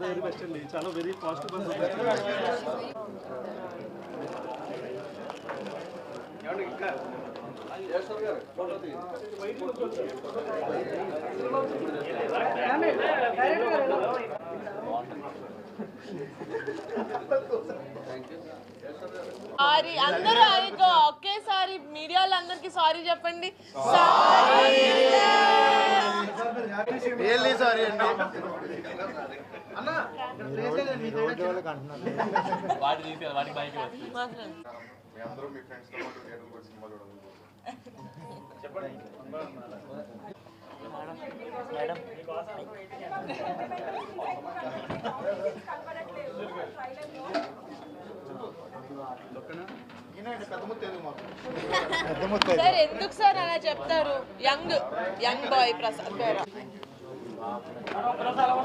Very best అండి చాలా very positive sorry అందరూ అయిపో ఒకేసారి మీడియా వాళ్ళందరికీ సారీ చెప్పండి. సారీ అండి. మాట్లాడండి ఎందుకు సార్ ఎందుకు సార్ అలా చెప్తారు? యంగ్ యంగ్ బాయ్ ప్రసాద్ గారు అంటే ప్రొడ్యూసర్ కన్నా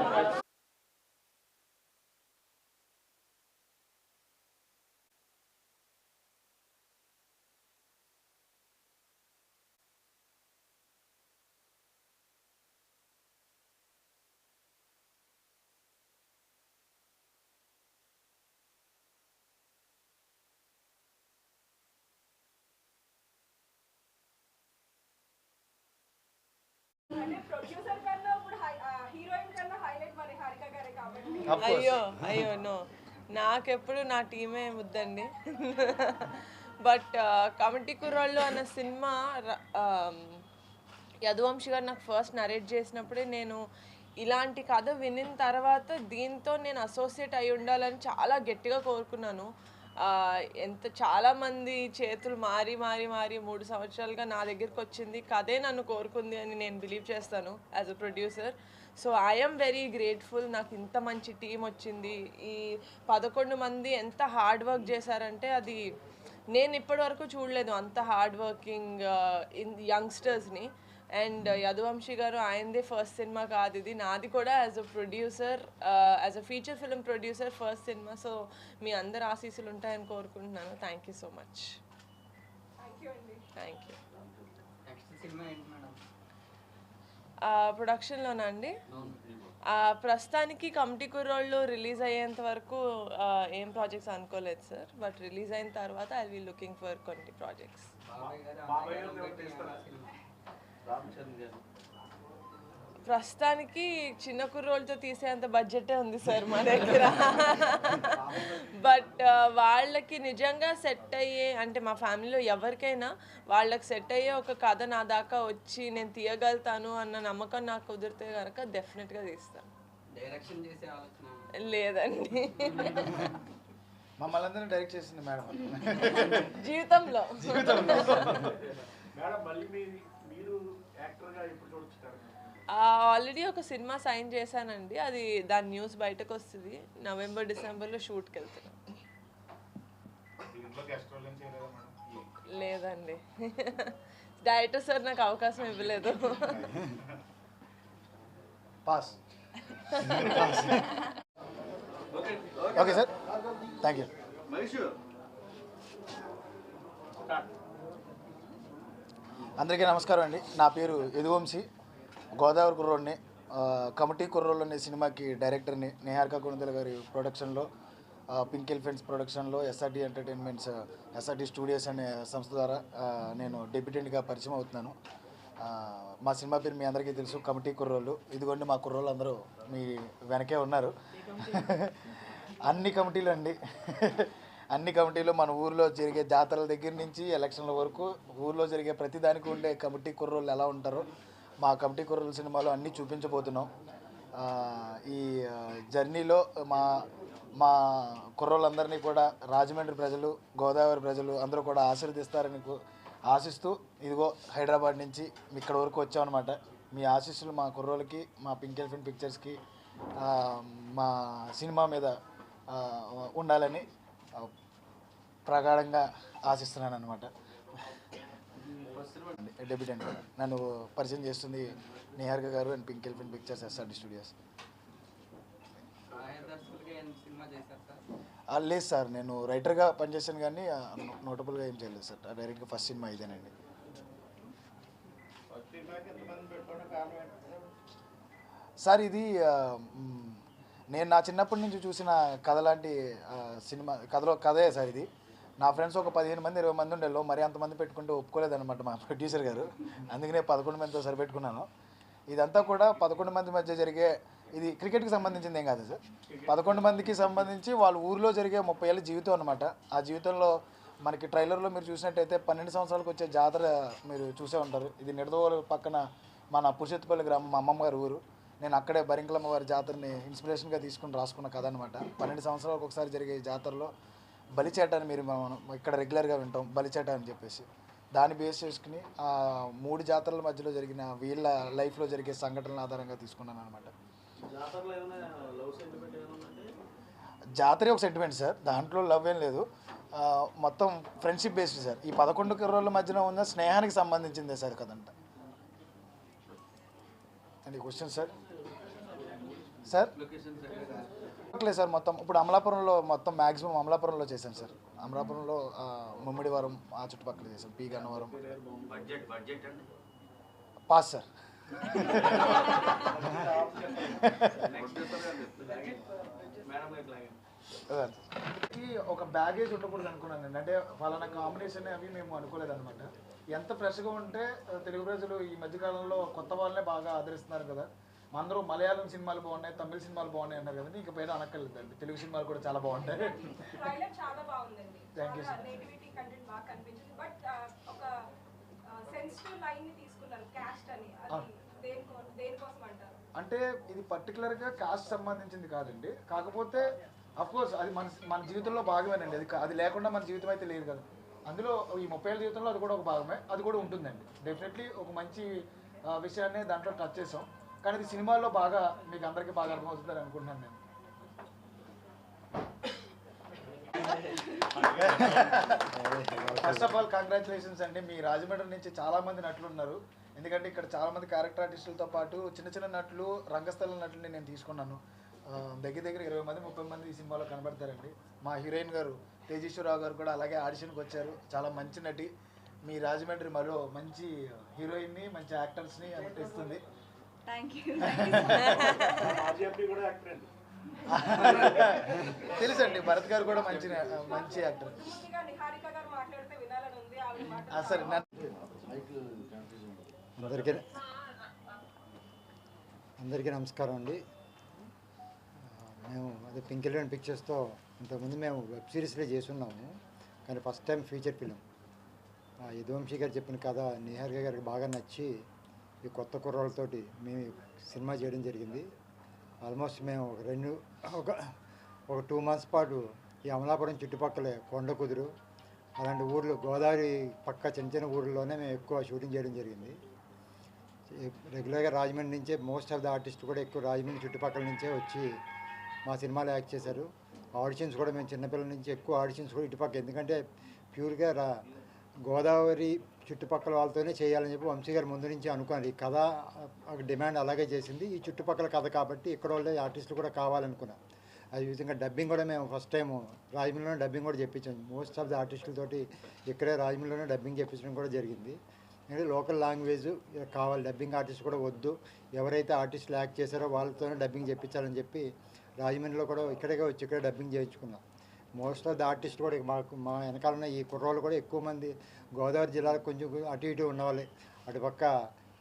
ఇప్పుడు హీరోయిన్ కన్నా హైలైట్ మరి హారిక గారే కాబట్టి అయ్యో అయ్యో నో నాకెప్పుడు నా టీమే వద్దండి. బట్ కమిటీ కుర్రాళ్ళు అన్న సినిమా యదువంశి గారు నాకు ఫస్ట్ నరేట్ చేసినప్పుడే నేను ఇలాంటి కథ వినిన తర్వాత దీంతో నేను అసోసియేట్ అయి ఉండాలని చాలా గట్టిగా కోరుకున్నాను. ఎంత చాలామంది చేతులు మారి మారి మారి మూడు సంవత్సరాలుగా నా దగ్గరికి వచ్చింది. కథే నన్ను కోరుకుంది అని నేను బిలీవ్ చేస్తాను as a producer so I'm very grateful నాకు ఇంత మంచి టీం వచ్చింది. ఈ పదకొండు మంది ఎంత హార్డ్ వర్క్ చేశారంటే అది నేను ఇప్పటివరకు చూడలేదు అంత హార్డ్ వర్కింగ్ ఇన్ యంగ్స్టర్స్ని అండ్ యదువంశి గారు ఆయనదే ఫస్ట్ సినిమా కాదు ఇది. నాది కూడా as a producer as a feature film producer first cinema. So మీ అందరు ఆశీస్సులు ఉంటాయని కోరుకుంటున్నాను. Thank you so much thank you అండి. థ్యాంక్ యూ నెక్స్ట్ సినిమా ఏంటి మేడం? ప్రొడక్షన్లోనా అండి? ఆ, ప్రస్తుతానికి కమిటీ కుర్రోళ్ళు రిలీజ్ అయ్యేంత వరకు ఏం ప్రాజెక్ట్స్ అనుకోలేదు సార్ బట్ రిలీజ్ అయిన తర్వాత ఐ విల్ లుకింగ్ ఫర్ కొన్ని ప్రాజెక్ట్స్ గారు. ప్రస్తుతానికి చిన్న కుర్రోళ్ళతో తీసేంత బడ్జెటే ఉంది సార్ మా దగ్గర. బట్ వాళ్ళకి నిజంగా సెట్ అయ్యే అంటే మా ఫ్యామిలీలో ఎవరికైనా వాళ్ళకి సెట్ అయ్యే ఒక కథ నా దాకా వచ్చి నేను తీయగలుగుతాను అన్న నమ్మకం నాకు కుదిరితే కనుక డెఫినెట్గా తీస్తాను డైరెక్షన్ చేసే ఆలోచన లేదండి. మమ్మల్ని అందరినీ డైరెక్ట్ చేసింది మేడం. జీవితంలో. మేడం మళ్ళీ ఆల్రెడీ ఒక సినిమా సైన్ చేశానండి. అది దాని న్యూస్ బయటకు వస్తుంది నవంబర్ డిసెంబర్లో షూట్కి వెళ్తున్నాం లేదండి. డైరెక్టర్ సార్ నాకు అవకాశం ఇవ్వలేదు. Pass okay sir thank you అందరికీ నమస్కారం అండి. నా పేరు యదువంశీ. గోదావరి కుర్రోడ్ని కమిటీ కుర్రోళ్ళు అనే సినిమాకి డైరెక్టర్ని నిహారిక కొనుదల గారి ప్రొడక్షన్లో పింక్ ఎలిఫెంట్స్ ప్రొడక్షన్లో ఎస్ఆర్టీ ఎంటర్టైన్మెంట్స్ ఎస్ఆర్టీ స్టూడియోస్ అనే సంస్థ ద్వారా నేను డెబ్యూటెంట్గా పరిచయం అవుతున్నాను. మా సినిమా పేరు మీ అందరికీ తెలుసు కమిటీ కుర్రోళ్ళు. ఇదిగోండి మా కుర్రోళ్ళు అందరూ మీ వెనకే ఉన్నారు. అన్ని కమిటీలు అండి అన్ని కమిటీలు మన ఊర్లో జరిగే జాతరల దగ్గర నుంచి ఎలక్షన్ల వరకు ఊర్లో జరిగే ప్రతి దానికి ఉండే కమిటీ కుర్రోళ్ళు ఎలా ఉంటారో మా కమిటీ కుర్రోళ్ళ సినిమాలో అన్నీ చూపించబోతున్నాం. ఈ జర్నీలో మా మా కుర్రోళ్ళందరినీ కూడా రాజమండ్రి ప్రజలు గోదావరి ప్రజలు అందరూ కూడా ఆశీర్వదిస్తారని ఆశిస్తూ ఇదిగో హైదరాబాద్ నుంచి ఇక్కడ వరకు వచ్చామన్నమాట. మీ ఆశీస్సులు మా కుర్రోళ్ళకి మా పింక్ ఎలిఫెంట్ పిక్చర్స్కి మా సినిమా మీద ఉండాలని ప్రగాఢంగా ఆశిస్తున్నాను అనమాట డెబ్యూటెంట్ నన్ను పరిచయం చేస్తుంది నిహారిక గారు and pink elephant pictures SRD studios. ఆయా దర్శకులకి ఏం సినిమా చేశారు సార్? ఆ, లేదు సార్ నేను రైటర్గా పనిచేశాను కానీ నోటబుల్గా ఏం చేయలేదు సార్. డైరెక్ట్గా ఫస్ట్ సినిమా ఇదేనండి. సార్? ఇది నేను నా చిన్నప్పటి నుంచి చూసిన కథ లాంటి సినిమా కథలో కథే సార్ ఇది. నా ఫ్రెండ్స్ ఒక పదిహేను మంది ఇరవై మంది ఉండేలో మరి అంతమంది పెట్టుకుంటే ఒప్పుకోలేదన్నమాట మా ప్రొడ్యూసర్ గారు. అందుకనే పదకొండు మందితో సరిపెట్టుకున్నాను. ఇదంతా కూడా పదకొండు మంది మధ్య జరిగే ఇది క్రికెట్కి సంబంధించింది ఏం కాదు సార్. పదకొండు మందికి సంబంధించి వాళ్ళ ఊరిలో జరిగే ముప్పై ఏళ్ళ జీవితం అనమాట ఆ జీవితంలో మనకి ట్రైలర్లో మీరు చూసినట్టయితే పన్నెండు సంవత్సరాలకు వచ్చే జాతర మీరు చూసే ఉంటారు. ఇది నిడదవోలు పక్కన మన పురుషత్తుపల్లి గ్రామం మా అమ్మమ్మ గారి ఊరు. నేను అక్కడే బరింకలమ్మ వారి జాతరని ఇన్స్పిరేషన్గా తీసుకుని రాసుకున్న కథ అనమాట పన్నెండు సంవత్సరాలకు ఒకసారి జరిగే జాతరలో బలిచేట అని మీరు మనం ఇక్కడ రెగ్యులర్గా వింటాం బలిచేట అని చెప్పేసి. దాన్ని బేస్ చేసుకుని ఆ మూడు జాతరల మధ్యలో జరిగిన వీళ్ళ లైఫ్లో జరిగే సంఘటనల ఆధారంగా తీసుకున్నాను అనమాట జాతరే ఒక సెంటిమెంట్ సార్ దాంట్లో లవ్ ఏం లేదు. మొత్తం ఫ్రెండ్షిప్ బేస్డ్ సార్. ఈ పదకొండు కుర్రోళ్ళ మధ్యన ఉన్న స్నేహానికి సంబంధించిందే సార్ కదంట అండి క్వశ్చన్ సార్ సార్? లేదు సార్ మొత్తం ఇప్పుడు అమలాపురంలో మొత్తం మ్యాక్సిమం అమలాపురంలో చేశాను సార్. అమలాపురంలో ముమ్మిడివరం ఆ చుట్టుపక్కల చేశాను పీ. గన్నవరం. బడ్జెట్ బడ్జెట్ అండి? Pass sir. ఒక బ్యాగేజ్ ఉండకూడదు అనుకున్నాను అంటే ఫలానా కాంబినేషన్ అవి మేము అనుకోలేదు అనమాట ఎంత ఫ్రెష్గా ఉంటే తెలుగు ప్రజలు ఈ మధ్యకాలంలో కొత్త వాళ్ళనే బాగా ఆదరిస్తున్నారు కదా. అందరూ మలయాళం సినిమాలు బాగున్నాయి తమిళ సినిమాలు బాగున్నాయి అన్నారు కదండి. ఇక పైన అనక్కర్లేదండి. తెలుగు సినిమాలు కూడా చాలా బాగుంటాయి. ట్రైలర్ చాలా బాగుందండి. Thank you, చాలా sir. నేటివిటీ కంటెంట్ బాగా కనిపించింది. బట్ ఒక సెన్సిటివ్ లైన్ని తీసుకున్నారు క్యాస్ట్ అని. అది దేనికో దేనికోసం అంటారు అంటే ఇది పర్టికులర్గా కాస్ట్ సంబంధించింది కాదండి. కాకపోతే కోర్స్ అది మన మన జీవితంలో భాగమేనండి. అది అది లేకుండా మన జీవితం అయితే లేదు కదా. అందులో ఈ ముప్పై ఏళ్ళ జీవితంలో అది కూడా ఒక భాగమే. అది కూడా ఉంటుందండి. డెఫినెట్లీ ఒక మంచి విషయాన్ని దాంట్లో టచ్ చేసాం. కానీ ఇది సినిమాల్లో బాగా మీకు అందరికీ బాగా అర్థమవుతుందని అనుకుంటున్నాను నేను. ఫస్ట్ ఆఫ్ ఆల్ కంగ్రాచులేషన్స్ అండి. మీ రాజమండ్రి నుంచి చాలా మంది నటులు ఉన్నారు. ఎందుకంటే ఇక్కడ చాలా మంది క్యారెక్టర్ ఆర్టిస్టులతో పాటు చిన్న చిన్న నటులు రంగస్థల నటుల్ని నేను తీసుకున్నాను. దగ్గర దగ్గర ఇరవై మంది ముప్పై మంది ఈ సినిమాలో కనబడతారండి. మా హీరోయిన్ గారు తేజేశ్వరరావు గారు కూడా అలాగే ఆడిషన్కి వచ్చారు. చాలా మంచి నటి. మీ రాజమండ్రి మరో మంచి హీరోయిన్ని మంచి యాక్టర్స్ని అనిపిస్తుంది తెలుసండి భరత్ గారు కూడా మంచి మంచి యాక్టర్ అందరికీ అందరికీ నమస్కారం అండి. మేము అదే పింకిల్ అండ్ పిక్చర్స్తో ఇంతకుముందు మేము వెబ్ సిరీస్లో చేసున్నాము కానీ first time feature film Yaduvamshi గారు చెప్పిన కథ నిహారిక గారికి బాగా నచ్చి ఈ కొత్త కుర్రాళ్ళతోటి మేము సినిమా చేయడం జరిగింది. ఆల్మోస్ట్ మేము ఒక రెండు ఒక ఒక టూ మంత్స్ పాటు ఈ అమలాపురం చుట్టుపక్కలే కొండ కుదురు. అలాంటి ఊర్లు గోదావరి పక్క చిన్న చిన్న ఊర్లలోనే మేము ఎక్కువ షూటింగ్ చేయడం జరిగింది. రెగ్యులర్గా రాజమండ్రి నుంచే మోస్ట్ ఆఫ్ ద ఆర్టిస్ట్ కూడా ఎక్కువ రాజమండ్రి చుట్టుపక్కల నుంచే వచ్చి మా సినిమాలో యాక్ట్ చేశారు. ఆడిషన్స్ కూడా మేము చిన్నపిల్లల నుంచి ఎక్కువ ఆడిషన్స్ కూడా ఇటుపక్క ఎందుకంటే ప్యూర్గా రా గోదావరి చుట్టుపక్కల వాళ్ళతోనే చేయాలని చెప్పి వంశీ గారు ముందు నుంచి అనుకున్నారు ఈ కథ డిమాండ్ అలాగే చేసింది. ఈ చుట్టుపక్కల కథ కాబట్టి ఇక్కడ వాళ్ళే ఆర్టిస్టులు కూడా కావాలనుకున్నాం. అది విధంగా డబ్బింగ్ కూడా మేము ఫస్ట్ టైం రాజమండ్రిలోనే డబ్బింగ్ కూడా చెప్పించాం మోస్ట్ ఆఫ్ ద ఆర్టిస్టులతోటి ఇక్కడే రాజమండ్రిలోనే డబ్బింగ్ చెప్పించడం కూడా జరిగింది. అంటే లోకల్ లాంగ్వేజ్ కావాలి. డబ్బింగ్ ఆర్టిస్ట్ కూడా వద్దు. ఎవరైతే ఆర్టిస్టులు యాక్ట్ చేశారో వాళ్ళతోనే డబ్బింగ్ చెప్పించాలని చెప్పి రాజమండ్రిలో కూడా ఇక్కడే వచ్చి ఇక్కడే డబ్బింగ్ చేయించుకున్నాం. మోస్ట్ ఆఫ్ ద ఆర్టిస్ట్ కూడా మాకు మా వెనకాలన్న ఈ కుర్రోళ్ళు కూడా ఎక్కువ మంది గోదావరి జిల్లాలో కొంచెం అటు ఇటు ఉన్నవాళ్ళే. అటుపక్క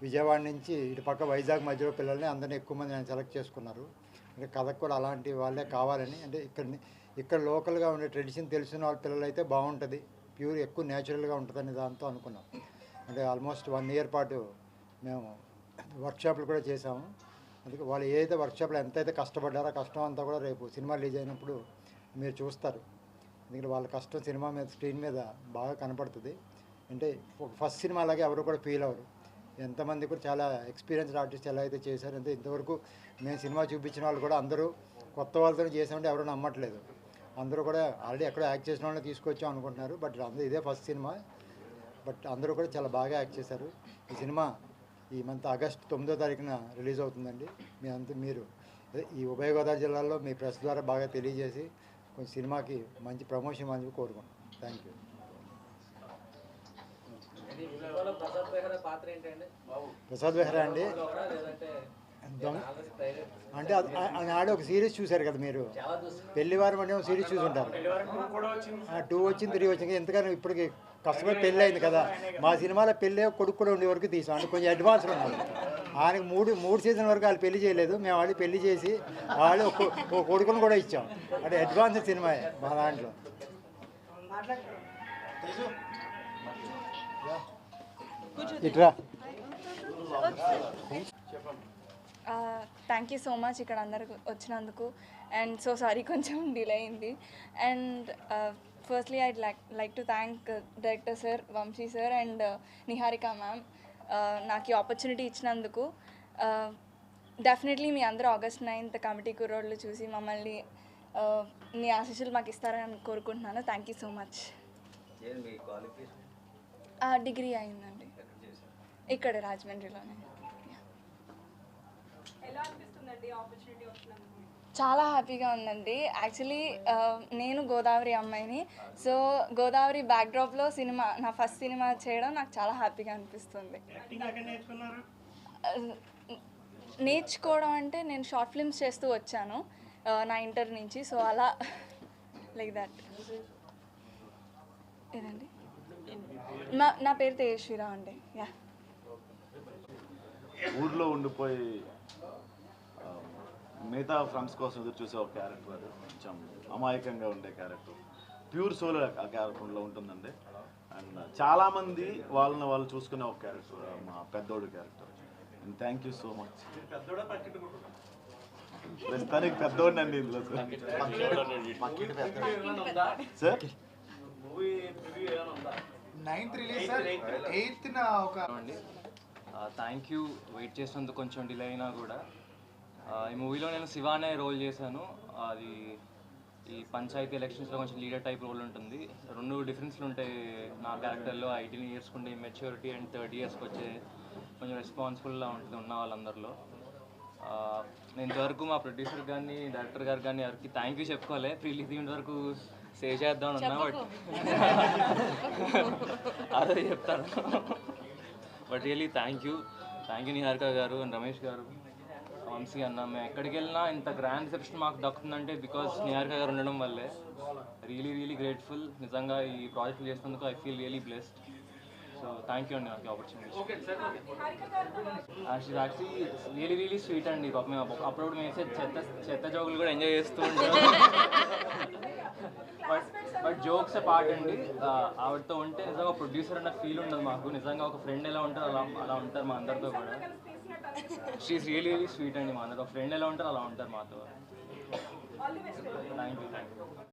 విజయవాడ నుంచి ఇటు పక్క వైజాగ్ మధ్యలో పిల్లల్ని అందరినీ ఎక్కువ మంది నేను సెలెక్ట్ చేసుకున్నారు. అంటే కథకు కూడా అలాంటి వాళ్ళే కావాలని అంటే ఇక్కడ ఇక్కడ లోకల్గా ఉండే ట్రెడిషన్ తెలిసిన వాళ్ళ పిల్లలు అయితే బాగుంటుంది. ప్యూర్ ఎక్కువ న్యాచురల్గా ఉంటుందని దాంతో అనుకున్నాం. అంటే ఆల్మోస్ట్ వన్ ఇయర్ పాటు మేము వర్క్షాప్లు కూడా చేసాము అందుకే వాళ్ళు ఏదైతే వర్క్షాప్లో ఎంతైతే కష్టపడ్డారో కష్టం అంతా కూడా రేపు సినిమా రిలీజ్ అయినప్పుడు మీరు చూస్తారు. ఎందుకంటే వాళ్ళ కష్టం సినిమా మీద స్క్రీన్ మీద బాగా కనపడుతుంది. అంటే ఫస్ట్ సినిమా లాగే ఎవరు కూడా ఫీల్ అవ్వరు. ఎంతమంది కూడా చాలా ఎక్స్పీరియన్స్డ్ ఆర్టిస్ట్ ఎలా అయితే చేశారు అంటే ఇంతవరకు మేము సినిమా చూపించిన వాళ్ళు కూడా అందరూ కొత్త వాళ్ళతో చేసామంటే ఎవరు నమ్మట్లేదు. అందరూ కూడా ఆల్రెడీ ఎక్కడో యాక్ట్ చేసిన వాళ్ళని తీసుకొచ్చాం అనుకుంటున్నారు. బట్ అందరూ ఇదే ఫస్ట్ సినిమా. బట్ అందరూ కూడా చాలా బాగా యాక్ట్ చేశారు. ఈ సినిమా ఈ మంత్ ఆగస్ట్ తొమ్మిదో తారీఖున రిలీజ్ అవుతుందండి. మీ అంత మీరు అదే ఈ ఉభయ గోదావరి జిల్లాలో మీ ప్రెస్ ద్వారా బాగా తెలియజేసి కొంచెం సినిమాకి మంచి ప్రమోషన్ అని కోరుకుంటున్నాం. థ్యాంక్ యూ ప్రసాద్ బెహ్రా పాత్ర ఏంటండి? ప్రసాద్ బెహ్రా అండి. అంటే అది- ఆ- ఆ నాడు ఒక సిరీస్ చూశారు కదా మీరు? పెళ్ళివారం అనే ఒక సిరీస్ చూసుంటారు. టూ వచ్చింది. త్రీ వచ్చింది ఎందుకని ఇప్పటికి కష్టపడి పెళ్ళి అయింది కదా? మా సినిమాలో పెళ్ళి కొడుకు కూడా ఉండే వరకు తీసాం. అంటే కొంచెం అడ్వాన్స్ ఉన్నాం. ఆయనకు మూడు మూడు సీజన్ వరకు వాళ్ళు పెళ్ళి చేయలేదు. మేము వాళ్ళు పెళ్ళి చేసి వాళ్ళు ఒక కొడుకును కూడా ఇచ్చాం. అంటే అడ్వాన్స్ సినిమా మా దాంట్లో. ఇట్రా. థ్యాంక్ యూ సో మచ్ ఇక్కడ అందరికి వచ్చినందుకు. అండ్ సో సారీ కొంచెం డిలే అయింది. And firstly I'd like like to thank director sir Vamshi sir and Niharika ma'am నాకు ఈ ఆపర్చునిటీ ఇచ్చినందుకు డెఫినెట్లీ మీ అందరూ ఆగస్ట్ నైన్త్ కమిటీ కుర్రోళ్ళు చూసి మమ్మల్ని మీ ఆశీస్సులు మాకు ఇస్తారని కోరుకుంటున్నాను. థ్యాంక్ యూ సో మచ్ ఏది మీ క్వాలిఫికేషన్ డిగ్రీ అయిందండి. ఇక్కడ రాజమండ్రిలోనే. ఎలా అనిపిస్తుందండి ఆపర్చునిటీ చాలా హ్యాపీగా ఉందండి. యాక్చువల్లీ నేను గోదావరి అమ్మాయిని. సో గోదావరి బ్యాక్డ్రాప్లో సినిమా నా ఫస్ట్ సినిమా చేయడం నాకు చాలా హ్యాపీగా అనిపిస్తుంది. Uh, నేర్చుకోవడం అంటే నేను షార్ట్ ఫిల్మ్స్ చేస్తూ వచ్చాను. Uh, నా ఇంటర్ నుంచి. సో అలా లైక్ దట్ ఏదండి? నా నా పేరు తేజస్వీరావు అండి. యా ఊర్లో ఉండిపోయి మిగతా ఫ్రెండ్స్ కోసం ఎదురు చూసే ఒక క్యారెక్టర్ అది. కొంచెం అమాయకంగా ఉండే క్యారెక్టర్. ప్యూర్ సోల్ ఆ క్యారెక్టర్లో ఉంటుందండి. అండ్ చాలామంది వాళ్ళని వాళ్ళు చూసుకునే ఒక క్యారెక్టర్ మా పెద్దోడు character. And thank you so much ప్రస్తుతానికి పెద్దోడిని అండి ఇందులో సార్ థ్యాంక్ యూ వెయిట్ చేసినందుకు కొంచెం డిలే అయినా కూడా. ఈ మూవీలో నేను శివ అనే రోల్ చేశాను. అది ఈ పంచాయతీ ఎలక్షన్స్లో కొంచెం లీడర్ టైప్ రోల్ ఉంటుంది. రెండు డిఫరెన్స్లు ఉంటాయి నా క్యారెక్టర్లో ఎయిటీన్ ఇయర్స్కి ఉండే మెచ్యూరిటీ అండ్ థర్టీ ఇయర్స్కి వచ్చే కొంచెం రెస్పాన్సిబుల్గా ఉంటుంది ఉన్న వాళ్ళందరిలో. నేను ఇంతవరకు మా ప్రొడ్యూసర్ కానీ డైరెక్టర్ గారు కానీ ఎవరికి థ్యాంక్ యూ చెప్పుకోవాలి ప్రీలీజ్ వరకు సేవ్ చేద్దాం అన్నా బట్ అదే చెప్తాను. But really thank you thank you Niharika గారు అండ్ రమేష్ గారు. వంశీ అన్న మేము ఎక్కడికి వెళ్ళినా ఇంత గ్రాండ్ రిసెప్షన్ మాకు దక్కుతుందంటే బికాస్ నిహారిక గారు ఉండడం వల్లే. రియలీ రియలీ గ్రేట్ఫుల్ నిజంగా ఈ ప్రాజెక్ట్ చేసినందుకు I feel really blessed so thank you అండి నాకు opportunity actually really really sweet అండి. పాపం మేము అప్పుడు- అప్పుడప్పుడు మేము వేసే చెత్త చెత్త జోకులు కూడా ఎంజాయ్ చేస్తూ ఉంటాం బట్ బట్ జోక్స్ పార్ట్ అండి ఆ, ఆవిడతో ఉంటే నిజంగా ప్రొడ్యూసర్ అన్న ఫీల్ ఉండదు మాకు. నిజంగా ఒక ఫ్రెండ్ ఎలా ఉంటారో అలా అలా ఉంటారు మా అందరితో కూడా. తీసినట్టు అనిపిస్తుంది షీఈ్ రియలీ రియలీ స్వీట్ అండి మా అందరితో ఫ్రెండ్ ఎలా ఉంటారో అలా ఉంటారు మాతో. Thank you thank you